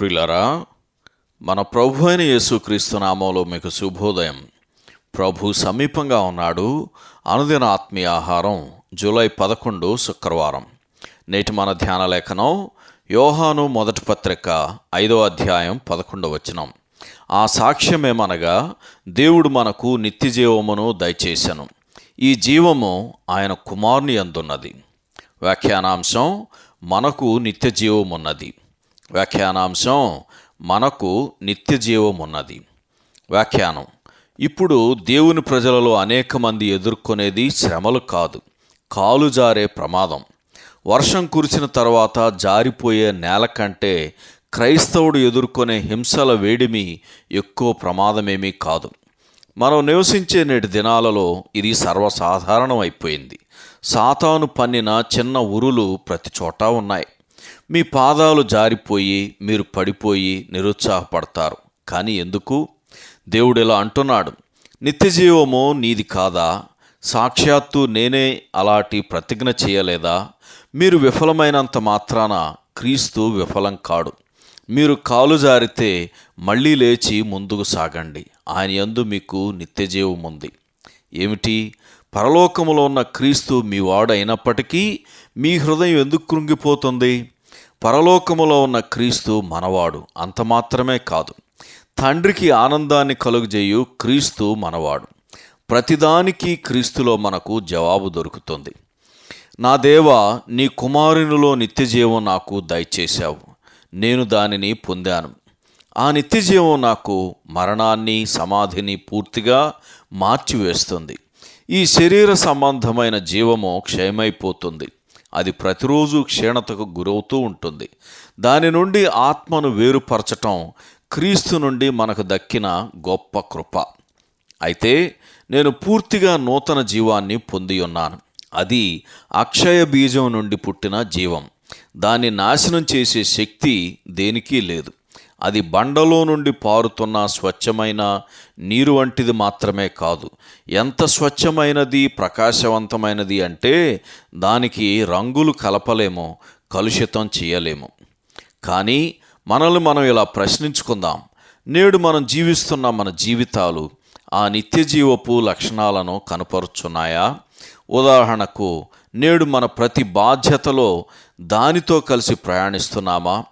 ప్రిలరా మన ప్రభు అయిన యేసుక్రీస్తు నామంలో మీకు శుభోదయం. ప్రభు సమీపంగా ఉన్నాడు. అనుదిన ఆత్మీయ ఆహారం జూలై పదకొండు శుక్రవారం. నేటి మన ధ్యాన లేఖనం యోహాను మొదటి పత్రిక ఐదో అధ్యాయం పదకొండవ వచనం. ఆ సాక్ష్యమేమనగా దేవుడు మనకు నిత్య జీవమును దయచేశాను ఈ జీవము ఆయన కుమారుని అందున్నది. వ్యాఖ్యానాంశం మనకు నిత్య జీవమున్నది వ్యాఖ్యానాంశం మనకు నిత్య జీవమున్నది వ్యాఖ్యానం. ఇప్పుడు దేవుని ప్రజలలో అనేక మంది ఎదుర్కొనేది శ్రమలు కాదు. కాలు జారే ప్రమాదం. వర్షం కురిసిన తర్వాత జారిపోయే నేల కంటే క్రైస్తవుడు ఎదుర్కొనే హింసల వేడిమి ఎక్కువ ప్రమాదమేమీ కాదు. మనం నివసించే నేటి దినాలలో ఇది సర్వసాధారణం అయిపోయింది సాతాను పన్నిన చిన్న ఉరులు ప్రతి చోట ఉన్నాయి. మీ పాదాలు జారిపోయి మీరు పడిపోయి నిరుత్సాహపడతారు. కానీ ఎందుకు? దేవుడు ఇలా అంటున్నాడు. నిత్యజీవము నీది కాదా? సాక్షాత్తు నేనే అలాంటి ప్రతిజ్ఞ చేయలేదా? మీరు విఫలమైనంత మాత్రాన క్రీస్తు విఫలం కాడు. మీరు కాలు జారితే మళ్ళీ లేచి ముందుకు సాగండి. ఆయన యందు మీకు నిత్యజీవం ఉంది. ఏమిటి? పరలోకములో ఉన్న క్రీస్తు మీ వాడు అయినప్పటికీ మీ హృదయం ఎందుకు కృంగిపోతుంది? పరలోకములో ఉన్న క్రీస్తు మనవాడు. అంత మాత్రమే కాదు. తండ్రికి ఆనందాన్ని కలుగజేయు క్రీస్తు మనవాడు. ప్రతిదానికి క్రీస్తులో మనకు జవాబు దొరుకుతుంది. నా దేవా నీ కుమారునిలో నిత్యజీవం నాకు దయచేశావు. నేను దానిని పొందాను. ఆ నిత్యజీవం నాకు మరణాన్ని సమాధిని పూర్తిగా మార్చివేస్తుంది. ఈ శరీర సంబంధమైన జీవము క్షయమైపోతుంది. అది ప్రతిరోజు క్షీణతకు గురవుతూ ఉంటుంది. దాని నుండి ఆత్మను వేరుపరచటం క్రీస్తు నుండి మనకు దక్కిన గొప్ప కృప. అయితే నేను పూర్తిగా నూతన జీవాన్ని పొంది ఉన్నాను. అది అక్షయ బీజం నుండి పుట్టిన జీవం. దాన్ని నాశనం చేసే శక్తి దేనికి లేదు. అది బండలో నుండి పారుతున్న స్వచ్ఛమైన నీరు వంటిది మాత్రమే కాదు. ఎంత స్వచ్ఛమైనది ప్రకాశవంతమైనది అంటే దానికి రంగులు కలపలేము కలుషితం చేయలేము. కానీ మనల్ని మనం ఇలా ప్రశ్నించుకుందాం. నేడు మనం జీవిస్తున్న మన జీవితాలు ఆ నిత్య జీవపు లక్షణాలను కనపరుచున్నాయా? ఉదాహరణకు నేడు మన ప్రతి బాధ్యతలో దానితో కలిసి ప్రయాణిస్తున్నామా?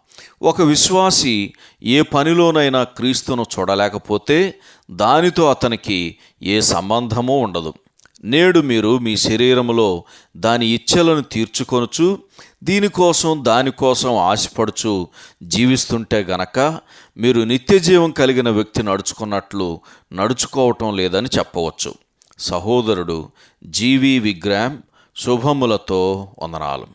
ఒక విశ్వాసి ఏ పనిలోనైనా క్రీస్తును చూడలేకపోతే దానితో అతనికి ఏ సంబంధమూ ఉండదు. నేడు మీరు మీ శరీరంలో దాని ఇచ్చలను తీర్చుకొనుచు దీనికోసం దానికోసం ఆశపడుచు జీవిస్తుంటే గనక మీరు నిత్యజీవం కలిగిన వ్యక్తి నడుచుకున్నట్లు నడుచుకోవటం లేదని చెప్పవచ్చు. సహోదరుడు జీవి విగ్రహం శుభములతో వందనాలు.